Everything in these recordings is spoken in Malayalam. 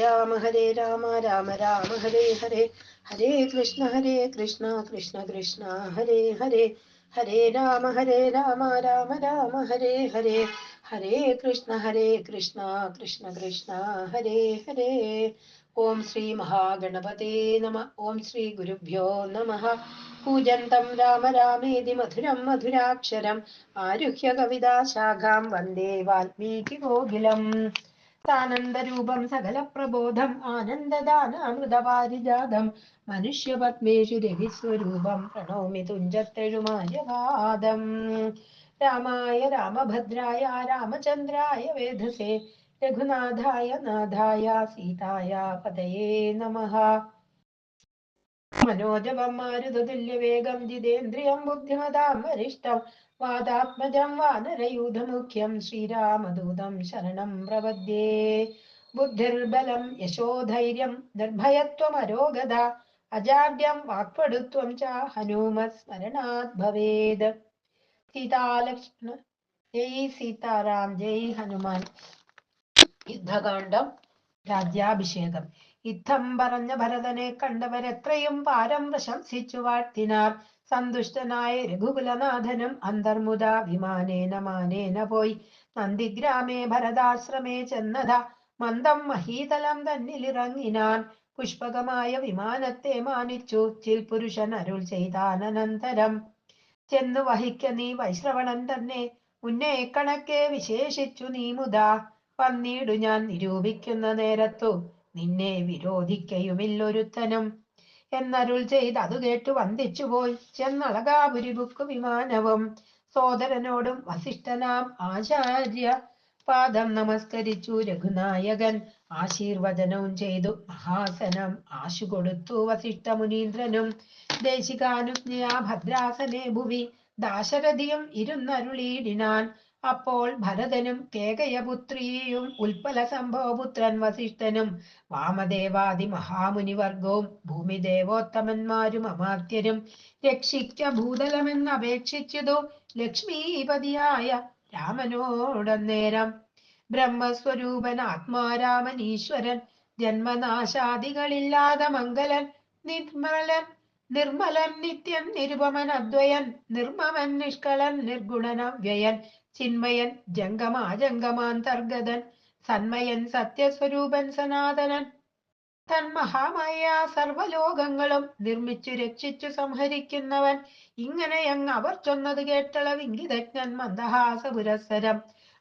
രാമ ഹരേ രാമ രാമ രാമ ഹരേ ഹരേ ഹരേ കൃഷ്ണ ഹരേ കൃഷ്ണ കൃഷ്ണ കൃഷ്ണ ഹരേ ഹരേ ഹരേ രാമ ഹരേ രാമ രാമ രാമ ഹരേ ഹരേ ഹരേ കൃഷ്ണ ഹരേ കൃഷ്ണ കൃഷ്ണ കൃഷ്ണ ഹരേ ഹരേ ഓം ശ്രീ മഹാഗണപതേ നമ ഓം ശ്രീ ഗുരുഭ്യോ നമ പൂജന്തം രാമ രാമേതി മധുരം മധുരാക്ഷരം ആരുഹ്യ കവിതാശാഖാം ूपं सकलप्रबोधम् आनन्ददान अमृतपारिजातं मनुष्यपद्मेषु रविस्वरूपं प्रणौमि तुञ्जत्तरुमायवादम् रामाय रामभद्राय रामचन्द्राय वेधसे रघुनाथाय नाथाय सीताया पदये नमः മനോജവം മാരുതതുല്യവേഗം ജിതേന്ദ്രിയം ബുദ്ധിമതാം വരിഷ്ടം വാദാത്മജം വാനരയൂഥമുഖ്യം ശ്രീരാമദൂതം ശരണം പ്രപദ്യേ. ബുദ്ധിർബലം യശോധൈര്യം നിർഭയത്വമരോഗത അജാഡ്യം വാക്പടുത്വം ച ഹനുമസ്മരണാത് ഭവേത് സീതാലക്ഷ്മണ ജയ് സീതാറാം ജയ് ഹനുമാൻ. യുദ്ധകാന്ഡം രാജ്യാഭിഷേകം. യുദ്ധം പറഞ്ഞ ഭരതനെ കണ്ടവരെത്രയും പാരം പ്രശംസിച്ചു വാഴ്ത്തിനാർ. സന്തുഷ്ടനായ രഘുകുലനാഥനും അന്തർമുദാഭിമാനേന മാനേന പോയി. നന്ദിഗ്രാമേ ഭരതാശ്രമേ ചെന്നത. മന്ദം മഹീതലം തന്നിലിറങ്ങിനാൻ. പുഷ്പകമായ വിമാനത്തെ മാനിച്ചു. ചിൽ പുരുഷൻ അരുൾ ചെയ്താനന്തരം ചെന്നു വഹിക്ക നീ വൈശ്രവണൻ തന്നെ. ഉന്നേ കണക്കെ വിശേഷിച്ചു നീ മുതാ. പന്നീടു ഞാൻ നിരൂപിക്കുന്ന നേരത്തു. നിന്നെ വിരോധിക്കയുമില്ലൊരുത്തനും. എന്നരുൾ ചെയ്ത് അത് കേട്ടു വന്ദിച്ചുപോയി. ചെന്നളകാപുരിബുക്കു വിമാനവും സോദരനോടും വസിഷ്ഠനാം ആചാര്യ പാദം നമസ്കരിച്ചു. രഘുനായകൻ ആശീർവചനവും ചെയ്തു. മഹാസനം ആശു കൊടുത്തു വസിഷ്ഠ മുനീന്ദ്രനും ദേശികാനുജ്ഞയാ ഭദ്രാസനെ ഭുവി. ദാശരഥിയും ഇരുന്നരുളീടിനാൻ അപ്പോൾ ഭരതനും കേകയപുത്രിയും ഉൽപ്പല സംഭവപുത്രൻ വസിഷ്ഠനും വാമദേവാദി മഹാമുനിവർഗവും ഭൂമിദേവോത്തമന്മാരും അമാത്യരും രക്ഷിക്ക ഭൂതലമെന്ന് അപേക്ഷിച്ചതു ലക്ഷ്മീപതിയായ രാമനോടന്നേരം. ബ്രഹ്മസ്വരൂപൻ ആത്മാരാമൻ ഈശ്വരൻ ജന്മനാശാദികളില്ലാതെ മംഗലൻ നിർമ്മലൻ നിർമ്മലൻ നിത്യൻ നിരുപമൻ അദ്വയൻ നിർമ്മമൻ നിഷ്കളൻ നിർഗുണൻ അവ്യയൻ ചിന്മയൻ ജംഗമാജംഗമാന്തർഗതൻ സന്മയൻ സത്യസ്വരൂപൻ സനാതനൻ. തൻ മഹാമായ സർവലോകങ്ങളും നിർമ്മിച്ചു രക്ഷിച്ചു സംഹരിക്കുന്നവൻ. ഇങ്ങനെ അങ്ങ് അവർ ചൊന്നത് കേട്ടളവിംഗിതജ്ഞൻ മന്ദഹാസ പുരസ്സരം.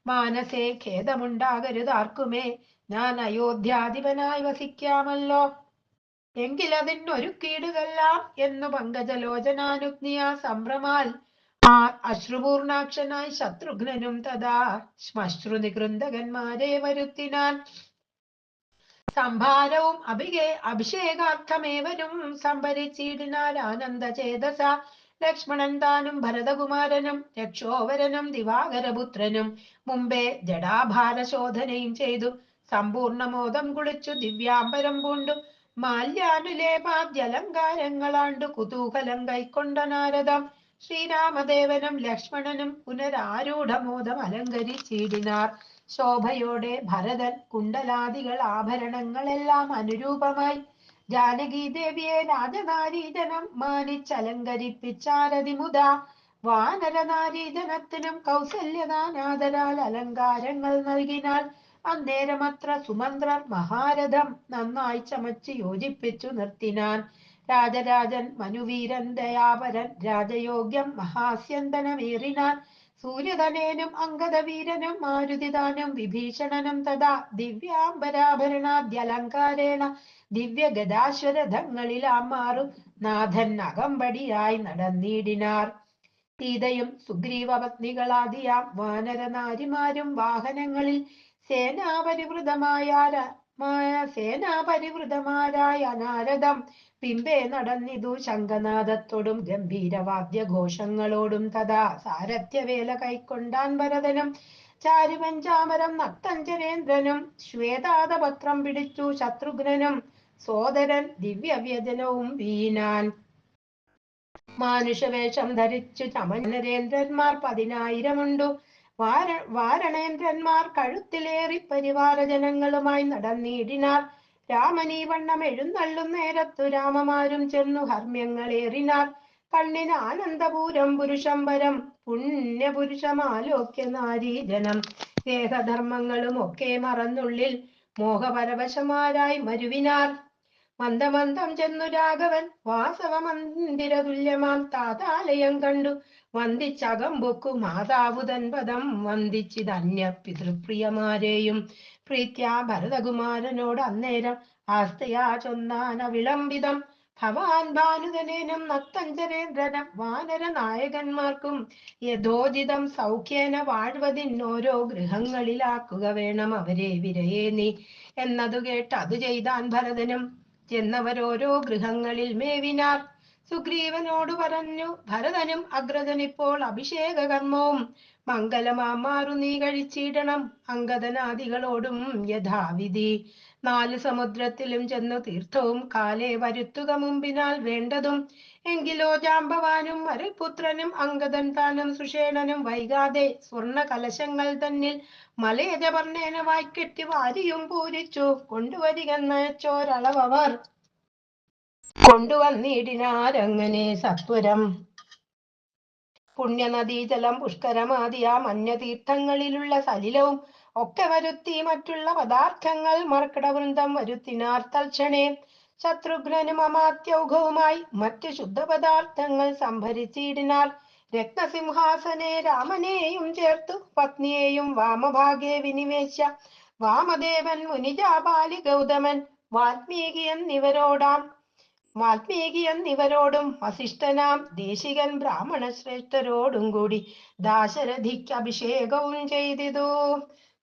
മാനസേ ഖേദമുണ്ടാകരുതാർക്കുമേ ഞാൻ അയോധ്യാധിപനായി വസിക്കാമല്ലോ. എങ്കിലതിനൊരുക്കീടുകല്ലാം എന്നു പങ്കജലോചനാനുജ്ഞിയ സംഭ്രമാൽ. അശ്രുപൂർണാക്ഷനായി ശത്രുഘ്നനും തഥാ ശ്മശ്രു നികൃന്ദകന്മാരെ വരുത്തിനാൻ. സംഭാരവും അഭികേ അഭിഷേകാർത്ഥമേവരും സംഭരിച്ചിടിനാൽ ആനന്ദചേതസ. ലക്ഷ്മണൻ താനും ഭരതകുമാരനും രക്ഷോവരനും ദിവാകരപുത്രനും മുമ്പേ ജഡാഭാരശോധനയും ചെയ്തു. സമ്പൂർണമോദം കുളിച്ചു ദിവ്യാംബരം പൂണ്ടു. മാല്യാനുലേപാദ്യലങ്കാരങ്ങളാണ്ടു കുതൂഹലം കൈക്കൊണ്ട നാരദം. ശ്രീരാമദേവനും ലക്ഷ്മണനും പുനരാരൂഢമോദം അലങ്കരിച്ചിടിനാർ. ശോഭയോടെ ഭരതൻ കുണ്ടലാദികൾ ആഭരണങ്ങളെല്ലാം അനുരൂപമായി. ജാനകി ദേവിയെ രാജനാരീതനം മാനിച്ചലങ്കരിപ്പിച്ചാരതി മുത വാനരനാരീജനത്തിനും കൗസല്യദാനാദരാൽ അലങ്കാരങ്ങൾ നൽകിനാൽ അന്നേരമത്ര സുമന്ത്രർ മഹാരഥം നന്നായി ചമച്ച് യോജിപ്പിച്ചു നിർത്തിനാൻ. രാജരാജൻ മനുവീരൻ ദയാപരൻ രാജയോഗ്യം മഹാസ്യന്തനമേറിനാൻ സൂര്യധനേനും അങ്കദവീരനും മാരുതിദാനും വിഭീഷണനും തഥാ ദിവ്യാംബരാഭരണാദ്യലങ്കാരേണ ദിവ്യഗദാശ്വരഥങ്ങളിലാം മാറും നാഥൻ അകമ്പടിയായി നടന്നിടിനാർ. സീതയും സുഗ്രീവപത്നികളാദിയാം വാനരനാരിമാരും വാഹനങ്ങളിൽ സേനാപരിവൃതമായ സേനാപരിവൃതമാരായ നാരദം പിമ്പെ നടന്നിതു ശംഖനാദത്തോടും ഗംഭീരവാദ്യഘോഷങ്ങളോടും തഥാ സാരഥ്യവേല കൈക്കൊണ്ടാൻ ഭരതനും ചാരുപഞ്ചാമരം നക്തഞ്ചരേന്ദ്രനും ശ്വേതാതപത്രം പിടിച്ചു ശത്രുഘ്നനും സോദരൻ ദിവ്യവ്യജനവും വീണാൻ. മാനുഷവേഷം ധരിച്ചു ചമനരേന്ദ്രന്മാർ പതിനായിരമുണ്ടു. വാര വാരണേന്ദ്രന്മാർ കഴുത്തിലേറി പരിവാര ജനങ്ങളുമായി നടന്നിടിനാർ രാമനീ വണ്ണം എഴുന്നള്ളും നേരത്തു രാമമാരും ചെന്നു ഹർമ്യങ്ങളേറിനാർ കണ്ണിന് ആനന്ദപൂരം പുരുഷംബരം പുണ്യപുരുഷമാലോക്യ നാരീജനം. ദേഹധർമ്മങ്ങളും ഒക്കെ മറന്നുള്ളിൽ മോഹപരവശമാരായി മരുവിനാർ. മന്ദമന്ദം ചെന്നു രാഘവൻ വാസവ മന്ദിര തുല്യമാം താതാലയം കണ്ടു വന്ദിച്ചകമ്പൊക്കു മാതാവുതൻ പദം വന്ദിച്ചിതന്യ പിതൃപ്രിയമാരെയും പ്രീത്യാ ഭരതകുമാരനോട് അന്നേരം ആസ്തയാ ചൊന്നാന വിളംബിതം. ഭവാൻ ഭാനുതനേനും നക്തഞ്ചരേന്ദ്രനം വാനര നായകന്മാർക്കും യഥോചിതം സൗഖ്യേന വാഴ്വതിന്നോരോ ഗൃഹങ്ങളിലാക്കുക വേണം അവരെ വിരയേ നീ എന്നതു കേട്ട് അത് ചെയ്താൻ ഭരതനും ചെന്നവരോരോ ഗൃഹങ്ങളിൽ മേവിനാർ. സുഗ്രീവനോട് പറഞ്ഞു ഭരതനും അഗ്രജനിപ്പോൾ അഭിഷേക കർമ്മവും മംഗലമാമാറു നീ കഴിച്ചിടണം. അങ്കദനാദികളോടും യഥാവിധി. നാല് സമുദ്രത്തിലും ചെന്നു തീർത്ഥവും കാലേ വരുത്തുക മുമ്പിനാൽ വേണ്ടതും. എങ്കിലോ ജാമ്പവാനും അരിപുത്രനും അങ്കദൻ താനും സുഷേണനും വൈകാതെ സ്വർണ കലശങ്ങൾ തന്നിൽ മലയജപർണേന വായ്ക്കെട്ടി വാരിയും പൂരിച്ചു. കൊണ്ടുവരികെന്ന് ചോരളവർ കൊണ്ടുവന്നിടിനാരങ്ങനെ സത്വരം. പുണ്യനദീജലം പുഷ്കരമാതിയ മഞ്ഞതീർത്ഥങ്ങളിലുള്ള സലിലവും ഒക്കെ വരുത്തി മറ്റുള്ള പദാർത്ഥങ്ങൾ മർക്കടവൃന്ദം വരുത്തിനാർ തൽക്ഷണേ. ശത്രുഘ്നനും അമാത്യൗഘവുമായി മറ്റ് ശുദ്ധപദാർത്ഥങ്ങൾ സംഭരിച്ചിടിനാർ. രത്നസിംഹാസനെ രാമനെയും ചേർത്തു പത്നിയെയും വാമഭാഗേ വിനിവേശ. വാമദേവൻ മുനിജാപാലി ഗൗതമൻ വാൽമീകി എന്നിവരോടാം വാൽമീകി എന്നിവരോടും വസിഷ്ഠനാം ദേശികൻ ബ്രാഹ്മണ ശ്രേഷ്ഠരോടും കൂടി ദാശരഥിക്ക് അഭിഷേകവും ചെയ്തിതു.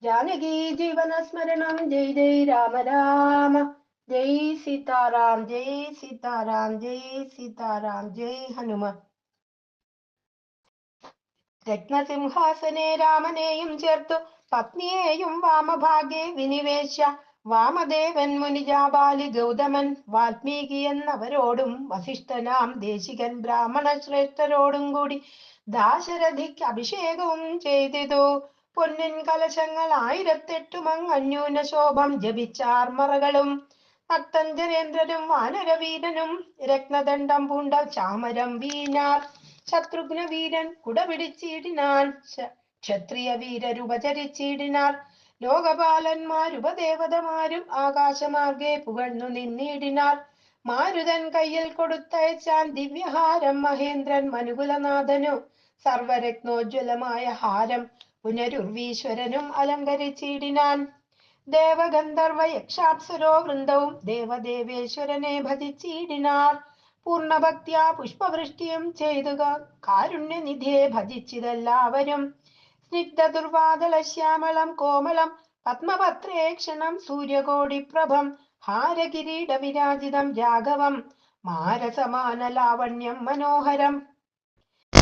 ജാനകി ജീവന സ്മരണം ജയ് ജയ് രാമ രാമ. ജയ് സീതാറാം ജയ് സീതാറാം ജയ് സീതാറാം ജയ് ഹനുമ. രത്നസിംഹാസനെ രാമനെയും ചേർത്തു. പത്നിയെയും വാമഭാഗേ വിനിവേശ. വാമദേവൻ മുനിജാബാലി ഗൗതമൻ വാൽമീകി എന്നവരോടും വസിഷ്ഠനാം ദേശികൻ ബ്രാഹ്മണ ശ്രേഷ്ഠരോടും കൂടി ദാശരഥിക്ക് അഭിഷേകവും ചെയ്തിതു. പൊന്നിൻ കലശങ്ങൾ ആയിരത്തെട്ടും അങ്ങന്യൂന ശോഭം ജപിച്ചാർമറകളും ജരേന്ദ്രനും വാനരവീരനും രത്നദണ്ഡം പൂണ്ട ചാമരം വീണാർ ശത്രുഘ്ന വീരൻ കുടപിടിച്ചിടിനാൻ ക്ഷത്രിയ വീരരുപചരിച്ചിടിനാർ ലോകപാലന്മാരുപദേവതമാരും ആകാശമാർഗേ പുകഴ്ന്നു നിന്നിടിനാർ മാരുതൻ കയ്യിൽ കൊടുത്തയച്ചാൻ ദിവ്യഹാരം മഹേന്ദ്രൻ മനുകുലനാഥനു. സർവരത്നോജ്വലമായ ഹാരം പുനരുർവീശ്വരനും അലങ്കരിച്ചിടിനാൻ. ദേവഗന്ധർവ യക്ഷാപ്സുരോ വൃന്ദവും ദേവദേവേശ്വരനെ ഭജിച്ചിടിനാർ. പൂർണഭക്തിയ പുഷ്പവൃഷ്ടിയും ചെയ്തുക. കാരുണ്യനിധിയെ ഭജിച്ചിതെല്ലാവരും. സ്നിഗ്ധ ദുർവാദള ശ്യാമളം കോമളം പത്മപത്രേക്ഷണം സൂര്യകോടി പ്രഭം ഹാരകിരീട വിരാജിതം രാഘവം മാരസമാന ലാവണ്യം മനോഹരം.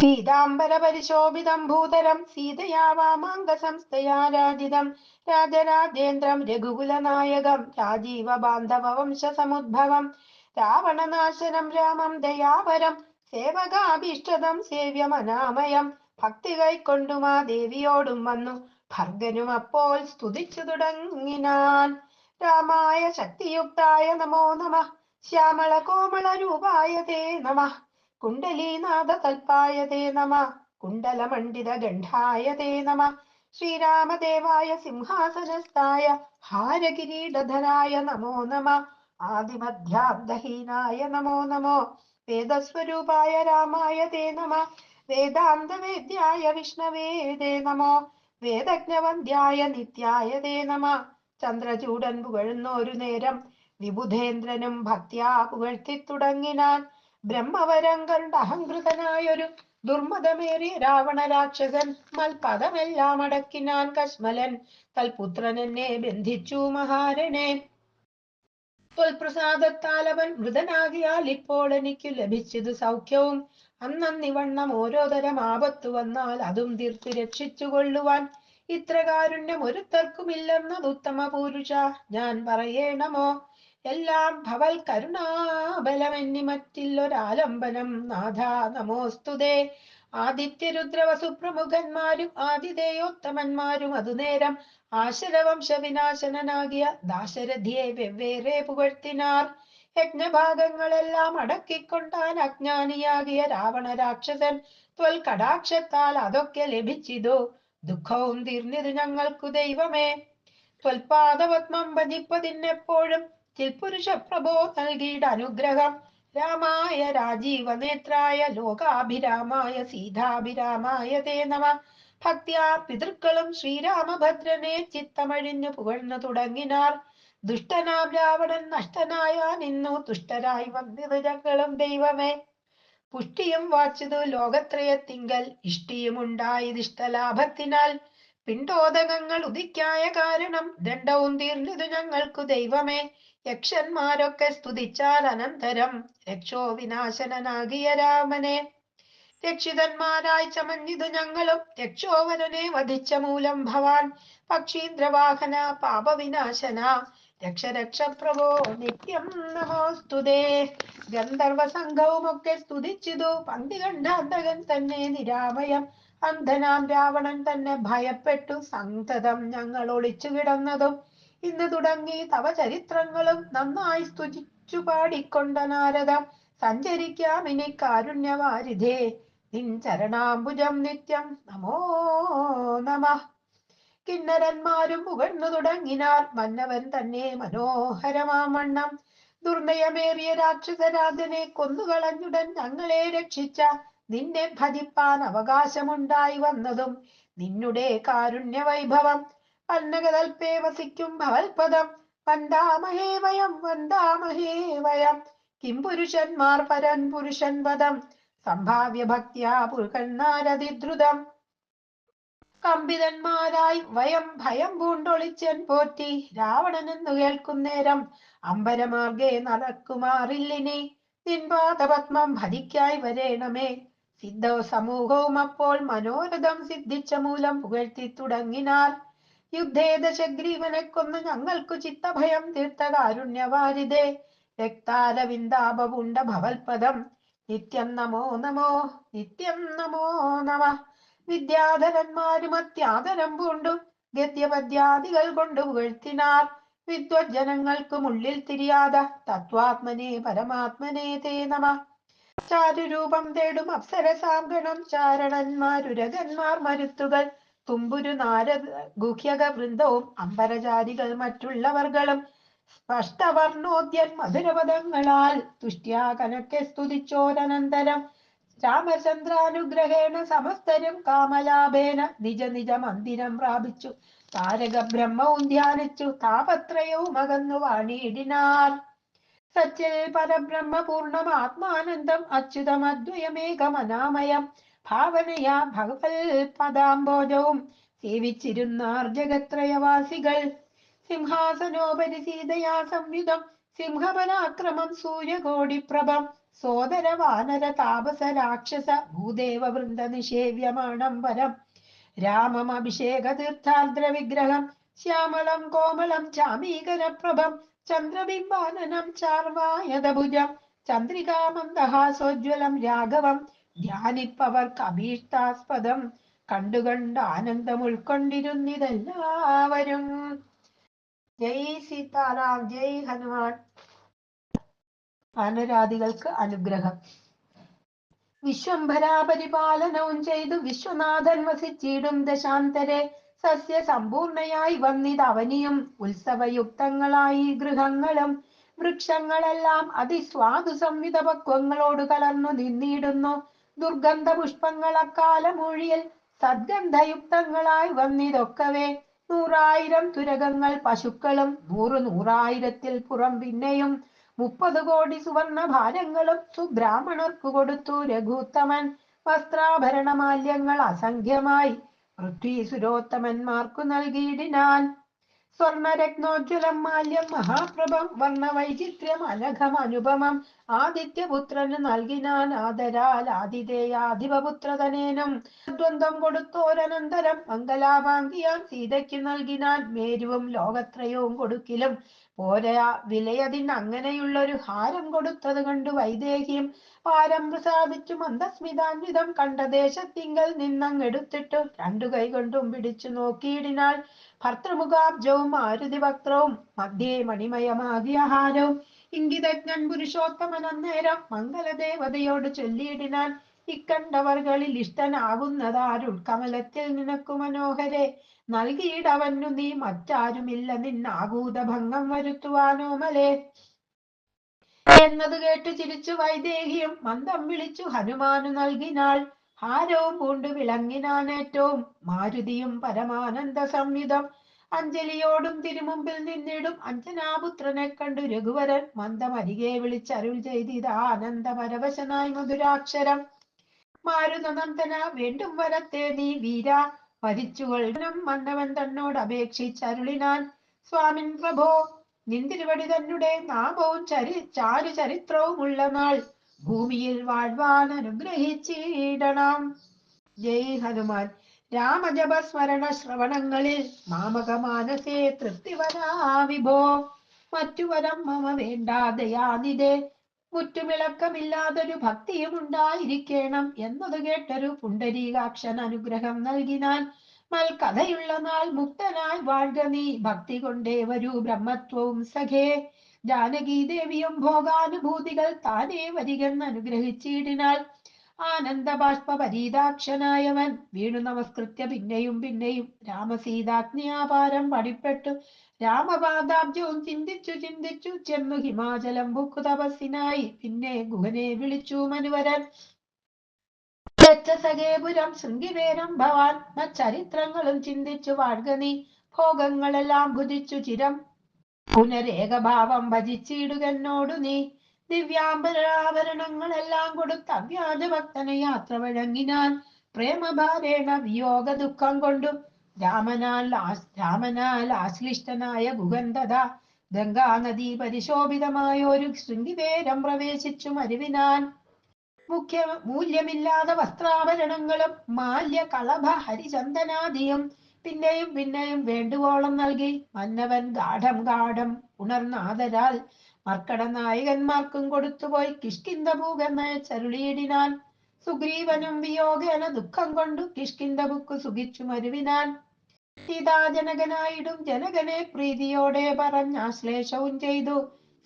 പീതാംബര പരിശോഭിതം ഭൂതരം സീതയാ സംസ്ഥയാരാജിതം സംസ്ഥയാ രാജിതം രാജരാജേന്ദ്രം രഘുകുലനായകം രാജീവ ബാന്ധവ വംശ സമുദ്ഭവം രാവണനാശനം രാമം ദയാപരം സേവകാഭീഷ്ടതം സേവ്യമനാമയം ഭക്തി കൈക്കൊണ്ടും ആ ദേവിയോടും വന്നു. ഭർഗനും അപ്പോൾ സ്തുതിച്ചു തുടങ്ങിനാൻ രാമായ ശക്തിയുക്തായ നമോ നമ. ശ്യാമള കോമള രൂപായ തേ നമ. കുണ്ടലീനാഥ തൽപ്പായ തേ നമ. കുണ്ടലമണ്ഡിത ഗണ്ഠായ തേ നമ. ശ്രീരാമദേവായ സിംഹാസനസ്ഥായ ഹാരകിരീടധരായ നമോ നമ. ആദിമധ്യാബ്ദഹീനായ നമോ നമോ. വേദസ്വരൂപായ രാമായ തേ നമ. വേദാന്തവേദ്യായ വിഷ്ണവേ ദേ നമോ. വേദജ്ഞവന്ധ്യായ നിത്യായ ദേ നമ. ചന്ദ്രചൂടൻ പുകഴുന്ന ഒരു നേരം വിബുധേന്ദ്രനും ഭക്ത്യാ പുകഴ്ത്തി തുടങ്ങിനാൻ. ബ്രഹ്മവരം കണ്ട അഹങ്കൃതനായൊരു ദുർമതമേറിയ രാവണ രാക്ഷസൻ മൽപദമെല്ലാം അടക്കിനാൻ കശ്മലൻ തൽപുത്രൻ എന്നെ ബന്ധിച്ചു മഹാരനെ തൊൽപ്രസാദത്താൽ അവൻ മൃതനാകിയാൽ ഇപ്പോൾ എനിക്ക് ലഭിച്ചത് സൗഖ്യവും അന്നന്നിവണ്ണം ഓരോ തരം ആപത്തു വന്നാൽ അതും തീർത്ത് രക്ഷിച്ചു കൊള്ളുവാൻ ഇത്ര കാരുണ്യം ഒരുത്തർക്കുമില്ലെന്നത് ഉത്തമ പൂരുഷ ഞാൻ പറയേണമോ? എല്ലാം ഭവൽ കരുണാബലമെന്നി മറ്റില്ലൊരാലംബനം നാഥ നമോസ്തുതേ. ആദിത്യരുദ്രവസുപ്രമുഖന്മാരും ആതിഥേയോത്തമന്മാരും അതുനേരം ആശരവംശ വിനാശനനാകിയ ദാശരഥിയെ വെവ്വേറെ പുകഴ്ത്തിനാർ. യജ്ഞഭാഗങ്ങളെല്ലാം അടക്കിക്കൊണ്ടാൻ അജ്ഞാനിയാകിയ രാവണ രാക്ഷസൻ ത്വൽ കടാക്ഷത്താൽ അതൊക്കെ ലഭിച്ചിതു. ദുഃഖവും തീർന്നിതു ഞങ്ങൾക്കു ദൈവമേ. ത്വൽപാദപത്മം ഭജിപ്പതിനെപ്പോഴും ചിൽപുരുഷ പ്രഭോ നൽകിയിട അനുഗ്രഹം. രാമായ രാജീവനേത്രായ ലോകാഭിരാമായ സീതാഭിരാമായ തേ നമ. ഭക്ത്യാ പിതൃക്കളും ശ്രീരാമഭദ്രനെ ചിത്തമഴിഞ്ഞു പുകഴ്ന്നു തുടങ്ങിനാർ. ദുഷ്ടനാം രാവണൻ നഷ്ടനായ നിന്നു തുഷ്ടരായി വന്നത് ഞങ്ങളും ദൈവമേ. പുഷ്ടിയും വാച്ചതു ലോകത്രയത്തിങ്കൽ ഇഷ്ടിയുമുണ്ടായതിഷ്ടലാഭത്തിനാൽ പിണ്ടോദകങ്ങൾ ഉദിക്കായ കാരണം ദണ്ഡവും തീർന്നതു ഞങ്ങൾക്കു ദൈവമേ. യക്ഷന്മാരൊക്കെ സ്തുതിച്ചാൽ അനന്തരം രക്ഷോ വിനാശനനാകിയ രാമനെ. രക്ഷിതന്മാരായി ചമഞ്ഞിതു ഞങ്ങളും. രക്ഷോവരനെ വധിച്ച മൂലം ഭവാൻ. പക്ഷീന്ദ്രവാഹന പാപവിനാശന. രക്ഷ രക്ഷ പ്രഭോ നിത്യം നമോസ്തുതേ. ഗന്ധർവ സംഘവുമൊക്കെ സ്തുതിച്ചിതു. പന്തി കണ്ടാന്തകൻ തന്നെ നിരാമയം. അന്ധനാം രാവണൻ തന്നെ ഭയപ്പെട്ടു. സന്തതം ഞങ്ങൾ ഒളിച്ചു കിടന്നതും ഇന്ന് തുടങ്ങി തവ ചരിത്രങ്ങളും നന്നായി സ്തുതിച്ചു പാടിക്കൊണ്ട നാരദം. സഞ്ചരിക്കാം ഇനി കാരുണ്യവാരിധേ. നിൻ ചരണാംബുജം നിത്യം. നമോ നമ. കിന്നരന്മാരും പുകഴ്ന്നു തുടങ്ങിനാൽ മന്നവൻ തന്നെ മനോഹരമാമണ്ണം ദുർനയമേറിയ രാക്ഷസരാജനെ കൊന്നുകളഞ്ഞുടൻ ഞങ്ങളെ രക്ഷിച്ച നിന്നെ ഭജിപ്പാൻ അവകാശമുണ്ടായി വന്നതും നിന്നുടെ കാരുണ്യ വൈഭവം പന്നകതൽപേ വസിക്കും ഭവൽപദം. വന്ദാമഹേ വയം വന്ദാമഹേ വയം കിം പുരുഷന്മാർ പരൻ പുരുഷൻ പദം സംഭാവ്യ പുൽക്കന്നാരതിദ്രുതം കമ്പിതന്മാരായി വയം ഭയം പൂണ്ടൊളിച്ചൻ പോറ്റി രാവണനെന്നു കേൾക്കുന്നേരം അമ്പരമാർഗെ നടക്കുമാറില്ലിനി. നിൻപാദപത്മം ഭരിക്കായി വരേണമേ. സിദ്ധ സമൂഹവും അപ്പോൾ മനോരഥം സിദ്ധിച്ച മൂലം പുകഴ്ത്തി തുടങ്ങിനാൽ യുദ്ധേ ദശഗ്രീവനെ കൊന്ന് ഞങ്ങൾക്കു ചിത്തഭയം തീർത്ത കാരുണ്യവാരിതേ. രക്താരവിന്ദാപുണ്ട ഭവൽപദം നിത്യം നമോ നമോ നിത്യം നമോ നമ. വിദ്യാധരന്മാരും അത്യാദരം പൂണ്ടു. ഗദ്യപദ്യാദികൾ കൊണ്ട് പുകഴ്ത്തിനാർ. വിദ്വജ്ജനങ്ങൾക്കും ഉള്ളിൽ തിരിയാത. തത്വാത്മനെ പരമാത്മനെ തേ നമ. ചാരുരൂപം തേടും അപ്സരസാംഗണം ചാരണന്മാരുരകന്മാർ മരുത്തുകൾ. തുമ്പുരു നാരദ ഗുഹ്യക വൃന്ദവും അമ്പരചാരികൾ മറ്റുള്ളവർകളും. സ്പഷ്ടവർണോദ്യൻ മധുരപദങ്ങളാൽ തുഷ്ട്യാ കനക്കെ സ്തുതിച്ചോരനന്തരം. രാമചന്ദ്രാനുഗ്രഹേണ സമസ്തരും കാമലാഭേന നിജ നിജ മന്ദിരം പ്രാപിച്ചു. താരക ബ്രഹ്മവും ധ്യാനിച്ചു താപത്രയവും അകന്നു വാണിയിടിനാൽ സച്ചിൽ പരബ്രഹ്മ പൂർണം ആത്മാനന്ദം അച്യുതമദ്വയമേകമനാമയം. ഭാവനയാ ഭഗവൽ പദാംബോജവും സേവിച്ചിരുന്നാർ ജഗത്രയവാസികൾ. സിംഹാസനോപരി സംയുതം സിംഹപരാക്രമം സൂര്യകോടിപ്രഭം സോദര വാനര താപസ രാക്ഷസ ഭൂദേവ വൃന്ദ നിഷേവ്യമാണം വരം രാമം അഭിഷേക തീർത്ഥാർദ്ര വിഗ്രഹം ശ്യാമളം കോമളം ചാമീകരപ്രഭം ചന്ദ്രബിംബാനനം ചാർവായതഭുജം ചന്ദ്രികാമന്ദഹാസോജ്വലം രാഘവം ധ്യാനിപ്പവർക്ക് അഭീഷ്ടാസ്പദം കണ്ടുകണ്ട് ആനന്ദം ഉൾക്കൊണ്ടിരുന്നിതെല്ലാവരും ജയ് സീതാറാം ജയ് ഹനുമാൻ. വാനരാദികൾക്ക് അനുഗ്രഹം. വിശ്വംഭരാപരിപാലനവും ചെയ്തു വിശ്വനാഥൻ വസിച്ചിടും ദശാന്തരെ. സസ്യ സമ്പൂർണയായി വന്നിതവനിയും ഉത്സവയുക്തങ്ങളായി ഗൃഹങ്ങളും വൃക്ഷങ്ങളെല്ലാം അതിസ്വാദു സംവിധ പക്വങ്ങളോട് കലർന്നു നിന്നിടുന്നു. ദുർഗന്ധ പുഷ്പങ്ങൾ അക്കാലമൊഴിയിൽ സദ്ഗന്ധയുക്തങ്ങളായി വന്നിതൊക്കവേ. നൂറായിരം തുരകങ്ങൾ പശുക്കളും നൂറു നൂറായിരത്തിൽ പുറം പിന്നെയും മുപ്പത് കോടി സുവർണ ഭാരങ്ങളും സുബ്രാഹ്മണർക്കു കൊടുത്തു രഘുത്തമൻ. വസ്ത്രാഭരണ മാല്യങ്ങൾ അസംഖ്യമായി. പൃഥ്വി സുരോത്തമന്മാർക്കു നൽകിയിടിനാൻ. സ്വർണരത്നോജ്വലം മാല്യം മഹാപ്രഭം വർണവൈചിത്ര്യം അനഘം അനുപമം ആദിത്യപുത്രന് നൽകിനാൻ ആദരാൽ ആദിതേയാധിപുത്രതനേനം ദ്വന്ദ്വം കൊടുത്തോരനന്തരം മംഗലാഭാംഗിയാം സീതയ്ക്ക് നൽകിനാൻ മേരുവും ലോകത്രയവും കൊടുക്കിലും. പോരയാ വിലയതിന് അങ്ങനെയുള്ളൊരു ഹാരം കൊടുത്തത് കണ്ടു വൈദേഹിയും. പാരം പ്രസാദിച്ചു മന്ദസ്മിതാന്വിതം കണ്ട ദേശത്തിങ്കൽ നിന്നങ്ങെടുത്തിട്ടു രണ്ടു കൈകൊണ്ടും പിടിച്ചു നോക്കിയിടിനാൾ. ഭർത്തൃമുഖാബ്ജവും മാരുതി വക്രവും മധ്യേ മണിമയമാകിയ ഹാരവും ഇംഗിതജ്ഞൻ പുരുഷോത്തമൻ അന്നേരം മംഗലദേവതയോട് ചൊല്ലിയിടിനാൻ ഇക്കണ്ടവർകളിൽ ഇഷ്ടനാകുന്നതാരുൾ കമലത്തിൽ നിനക്കു മനോഹരെ നൽകിയിടവന്നു നീ മറ്റാരുമില്ല നിന്നാകൂത ഭംഗം വരുത്തുവാനോമലേ എന്നത് കേട്ടു ചിരിച്ചു വൈദേഹിയും മന്ദം വിളിച്ചു ഹനുമാനു നൽകിനാൾ ഹാരവും പൂണ്ടു വിളങ്ങിനാനേറ്റവും മാരുതിയും പരമാനന്ദ സംയുതം അഞ്ജലിയോടും തിരുമുമ്പിൽ നിന്നിടും അഞ്ജനാപുത്രനെ കണ്ടു രഘുവരൻ മന്ദമരികെ വിളിച്ചരുൾ ചെയ്തിത് ആനന്ദ പരവശനായി മധുരാക്ഷരം. മാരുതനന്ദന വീണ്ടും വരത്തെ നീ വീര വരിച്ചുകൊള്ളണം മന്നവൻ തന്നോട് അപേക്ഷിച്ചരുളിനാൻ. സ്വാമിൻ പ്രഭോ നിന്തിരുവടി തന്നെ നാമവും ചരി ചാരു ചരിത്രവും ഉള്ള നാൾ. ഭൂമിയിൽ വാഴ്വാൻ അനുഗ്രഹിച്ചിടണം. ജയ് ഹനുമാൻ. രാമജപസ്മരണ ശ്രവണങ്ങളിൽ മാമക മാനസേ തൃപ്തിവരാ വിഭോ. മറ്റു വരം മമ വേണ്ട ദയാനിതേ മുറ്റുമിളക്കമില്ലാതൊരു ഭക്തിയും ഉണ്ടായിരിക്കണം എന്നത് കേട്ടൊരു പുണ്ടരീകാക്ഷൻ അനുഗ്രഹം നൽകിനാൽ മൽക്കഥയുള്ള നാൾ മുക്തനായി വാഴ്ക നീ ഭക്തി കൊണ്ടേ വരൂ ബ്രഹ്മത്വവും സഖേ. ജാനകി ദേവിയും ഭോഗാനുഭൂതികൾ താനേ വരികെന്ന് അനുഗ്രഹിച്ചിടിനാൽ ആനന്ദ ബാഷ്പ പരീതാക്ഷനായവൻ വീണു നമസ്കൃത്യ പിന്നെയും പിന്നെയും രാമസീതാജ്ഞാപാരം പടിപ്പെട്ടു. രാമപാദാബ്ജവും ചിന്തിച്ചു ചിന്തിച്ചു ചെന്നു ഹിമാചലം ബുക്ക് തപസ്സിനായി പിന്നെ ഗുഹനെ വിളിച്ചു മനുവരൻ. സഖേപുരം ശൃംഗിവേരം ഭവാൻ. മച്ചരിത്രങ്ങളും ചിന്തിച്ചു വാഴ്ക നീ ഭോഗങ്ങളെല്ലാം ഭുജിച്ചു ചിരം. പുനരേകഭാവം ഭജിച്ചിടുകന്നോടു നീ. ദിവ്യാംബരാഭരണങ്ങളെല്ലാം കൊടുത്ത അവ്യാജ ഭക്തന് യാത്ര വഴങ്ങിനാൻ പ്രേമഭാരേണ വിയോഗ ദുഃഖം കൊണ്ടു രാമനാൽ രാമനാൽ ആശ്ലിഷ്ടനായ ഗുഗന്ധത ഗംഗാനദി പരിശോഭിതമായ ഒരു ശൃംഗിവേരം പ്രവേശിച്ചു മരുവിനാൻ മുഖ്യ മൂല്യമില്ലാത്ത വസ്ത്രാഭരണങ്ങളും മാല്യ കളഭ ഹരിചന്ദനാദിയും പിന്നെയും പിന്നെയും വേണ്ടുവോളം നൽകി മന്നവൻ ഗാഠം ഗാഠം ഉണർന്നാദരാൽ മർക്കട നായകന്മാർക്കും കൊടുത്തുപോയി കിഷ്കിന്ദ ഭൂകെന്ന് ചരുളിയിടിനാൻ. സുഗ്രീവനും വിയോഗേന ദുഃഖം കൊണ്ടു കിഷ്കിന്തപുക്ക് സുഖിച്ചു മരുവിനാൻ സീതാജനകനായിടും ജനകനെ പ്രീതിയോടെ പറഞ്ഞാശ്ലേഷവും ചെയ്തു.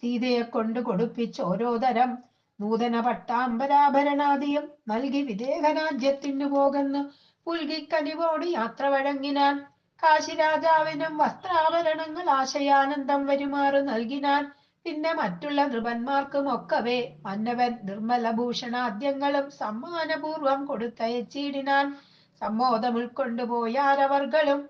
സീതയെ കൊണ്ടു കൊടുപ്പിച്ച് ഓരോ തരം നൂതന പട്ടാംബരാഭരണാദിയും നൽകി വിദേഹരാജ്യത്തിനു പോകുന്നു പുൽകിക്കനിവോട് യാത്ര വഴങ്ങിനാൻ കാശിരാജാവിനും വസ്ത്രാഭരണങ്ങൾ ആശയാനന്ദം വരുമാറ് നൽകിനാൻ പിന്നെ മറ്റുള്ള നൃപന്മാർക്കും ഒക്കവേ മന്നവൻ നിർമ്മലഭൂഷണാദ്യങ്ങളും സമ്മാനപൂർവം കൊടുത്തയച്ചിടിനാൻ സമ്മോദം ഉൾക്കൊണ്ടുപോയാരവർകളും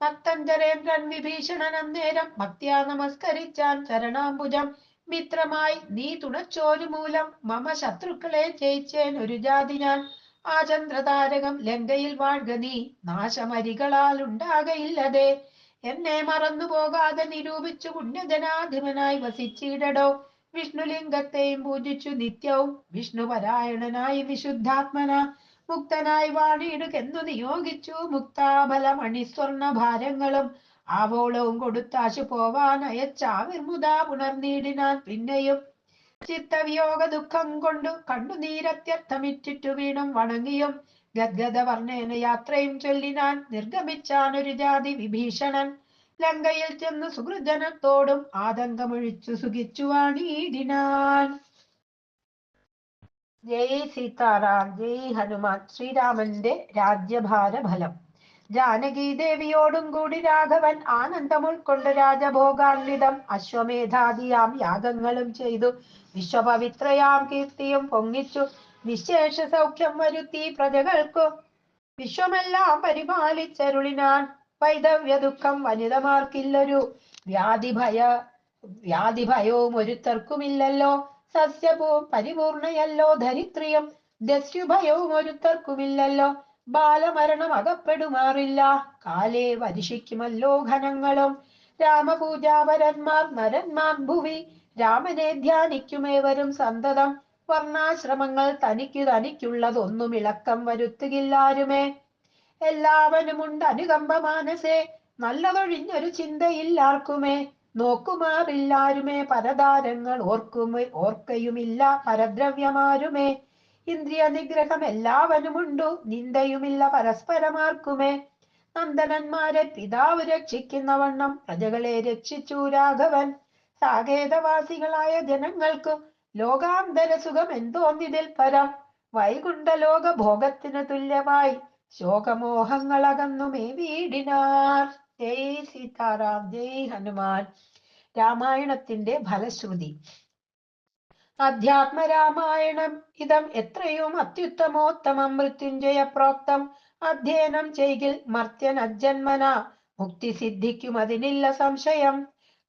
ഭക്തഞ്ചരേന്ദ്രൻ വിഭീഷണൻ അന്നേരം ഭക്തിയാ നമസ്കരിച്ചാൻ ചരണാംബുജം മിത്രമായി നീ തുണച്ചോരു മൂലം മമ ശത്രുക്കളെ ജയിച്ചേൻ ഒരു ജാതി ഞാൻ ആ ചന്ദ്രതാരകം ലങ്കയിൽ വാഴ്ക നീ. നാശമരികളാൽ ഉണ്ടാകയില്ലതേ എന്നെ മറന്നു പോകാതെ നിരൂപിച്ചു പുണ്യജനാധിപനായി വസിച്ചിടടോ. വിഷ്ണുലിംഗത്തെയും പൂജിച്ചു നിത്യവും. വിഷ്ണുപരായണനായി വിശുദ്ധാത്മന. മുക്തനായി വാണിയിടുകെന്നു നിയോഗിച്ചു മുക്താബലമണിസ്വർണ ഭാരങ്ങളും ആവോളവും കൊടുത്താശു പോവാൻ അയച്ചാവിർമുദാ പുണർനീടിനാൻ പിന്നെയും ചിത്തവിയോഗ ദുഃഖം കൊണ്ടു കണ്ണുനീരത്യർത്ഥമിറ്റിറ്റു വീണും വണങ്ങിയും ഗദ്ഗദ വർണേന യാത്രയും ചൊല്ലിനാൻ നിർഗമിച്ചാൻ ഒരു ജാതി വിഭീഷണൻ. ലങ്കയിൽ ചെന്ന് സുഹൃജനത്തോടും ആതങ്കമൊഴിച്ചു സുഖിച്ചു വാണിയിടിനാൻ ജയ് സീതാറാം ജയ് ഹനുമാൻ ശ്രീരാമന്റെ രാജ്യഭാര ഫലം ജാനകി ദേവിയോടും കൂടി രാഘവൻ ആനന്ദം ഉൾക്കൊണ്ട് രാജഭോഗാന്വിതം അശ്വമേധാദിയാം യാഗങ്ങളും ചെയ്തു. വിശ്വപവിത്രയാം കീർത്തിയും പൊങ്ങിച്ചു. നിശേഷ സൗഖ്യം വരുത്തി പ്രജകൾക്കു. വിശ്വമെല്ലാം പരിപാലിച്ചരുളിനാൻ വൈദവ്യ ദുഃഖം വനിതമാർക്കില്ലൊരു വ്യാധിഭയ വ്യാധിഭയവും ഒരുത്തർക്കുമില്ലല്ലോ. സസ്യപൂ പരിപൂർണയല്ലോ. ധരിത്രിയും ദസ്യുഭയവും ഒരുത്തർക്കുമില്ലല്ലോ. ബാലമരണം അകപ്പെടുമാറില്ല. കാലേ വരിശിക്കുമല്ലോ ഘനങ്ങളും. രാമപൂജാവരന്മാർ നരന്മാർ ഭുവി. രാമനെ ധ്യാനിക്കുമേവരും സന്തതം. വർണാശ്രമങ്ങൾ തനിക്കു തനിക്കുള്ളതൊന്നും ഇളക്കം വരുത്തുകില്ലാരുമേ. എല്ലാവനുമുണ്ട് അനുകമ്പ മാനസേ. നല്ലതൊഴിഞ്ഞൊരു ചിന്തയില്ലാർക്കുമേ നോക്കുമാറില്ലാരുമേ. പരതാരങ്ങൾ ഓർക്കുമേ ഓർക്കയുമില്ല. പരദ്രവ്യമാരുമേ. ഇന്ദ്രിയ നിഗ്രഹം എല്ലാവനുമുണ്ടു നിന്ദയുമില്ല പരസ്പരമാർക്കുമേ. നന്ദനന്മാരെ പിതാവ് രക്ഷിക്കുന്ന വണ്ണം പ്രജകളെ രക്ഷിച്ചു രാഘവൻ. സാകേതവാസികളായ ജനങ്ങൾക്കു ലോകാന്തര സുഖം എന്തോന്നിതിൽ പരം. വൈകുണ്ഠ ലോക ഭോഗത്തിന് തുല്യമായി ശോകമോഹങ്ങളകന്നുമേ വീടിനാർ. ജയ് സീതാറാം ജയ് ഹനുമാൻ. രാമായണത്തിന്റെ ഫലശ്രുതി. അധ്യാത്മ രാമായണം ഇതം എത്രയും അത്യുത്തമോത്തമം മൃത്യുഞ്ജയ പ്രോക്തം അധ്യയനം ചെയ്കിൽ മർത്യൻ അജന്മന മുക്തി സിദ്ധിക്കും അതിനില്ല സംശയം.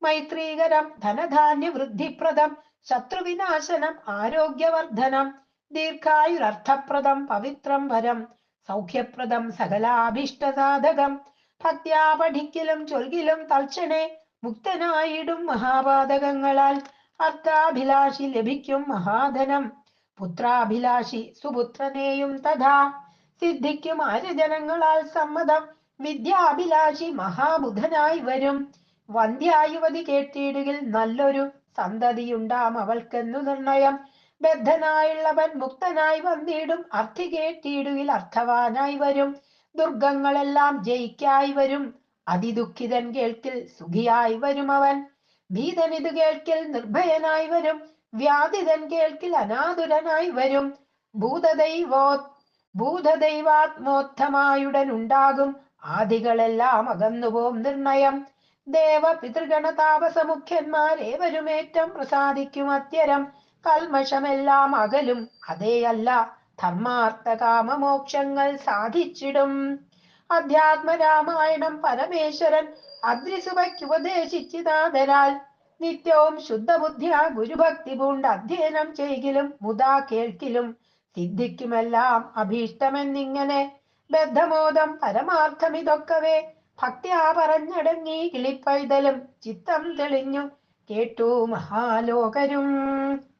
മൈത്രീകരം ധനധാന്യ വൃദ്ധിപ്രദം ശത്രുവിനാശനം ആരോഗ്യവർദ്ധനം. ദീർഘായുരർത്ഥപ്രദം പവിത്രം വരം. സൗഖ്യപ്രദം സകലാഭീഷ്ടസാധകം. ഭക്ത്യാ പഠിക്കലും ചൊൽകിലും തൽക്ഷണേ മുക്തനായിടും മഹാപാതകങ്ങളാൽ. അർത്ഥാഭിലാഷി ലഭിക്കും മഹാധനം. പുത്രാഭിലാഷി സുപുത്രനെയും തഥാ. സിദ്ധിക്കും ആര്യജനങ്ങളാൽ സമ്മതം. വിദ്യാഭിലാഷി മഹാബുധനായി വരും. വന്ധ്യായുവതി കേട്ടിടുകിൽ നല്ലൊരു സന്തതിയുണ്ടാം അവൾക്കെന്നു നിർണയം. ബദ്ധനായുള്ളവൻ മുക്തനായി വന്നിടും. അർത്ഥി കേട്ടിടുകിൽ അർത്ഥവാനായി വരും. ദുർഗങ്ങളെല്ലാം ജയിക്കായി വരും. അതിദുഃഖിതൻ കേൾക്കിൽ സുഖിയായി വരും അവൻ ഭീതനിത് കേൾക്കിൽ നിർഭയനായി വരും. വ്യാധിതൻ കേൾക്കിൽ അനാതുരനായി വരും. ഭൂതദൈവോ ഭൂതദൈവാത്മോത്തമായുടൻ ഉണ്ടാകും. ആദികളെല്ലാം അകന്നുപോം നിർണയം. ദേവ പിതൃഗണ താപസ മുഖ്യന്മാരേവരുമേറ്റം പ്രസാദിക്കും അത്യരം. കൽമഷമെല്ലാം അകലും. അതേയല്ല ധർമാർത്ഥ കാമമോക്ഷങ്ങൾ സാധിച്ചിടും. അധ്യാത്മ രാമായണം പരമേശ്വരൻ അദ്രിസുവയ്ക്കുപദേശിച്ചിതാതരാൽ നിത്യവും ശുദ്ധബുദ്ധിയ ഗുരുഭക്തി പൂണ്ട് അധ്യയനം ചെയ്യിലും മുതാ കേൾക്കിലും സിദ്ധിക്കുമെല്ലാം അഭീഷ്ടമെന്നിങ്ങനെ ബദ്ധമോദം പരമാർത്ഥം ഇതൊക്കവേ ഭക്തിയാ പറഞ്ഞടങ്ങി കിളിപ്പൈതലും ചിത്തം തെളിഞ്ഞു കേട്ടു മഹാലോകരും.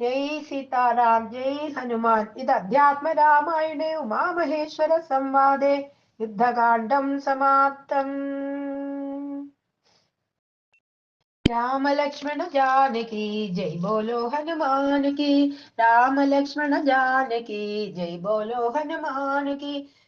जय सीताराम, जय हनुमान। इद अध्यात्म रामायणे उमा महेश्वर संवादे। कांडम समाप्तम। राम लक्ष्मण जानकी, जय बोलो हनुमान की। राम लक्ष्मण जानकी, जय बोलो हनुमान की।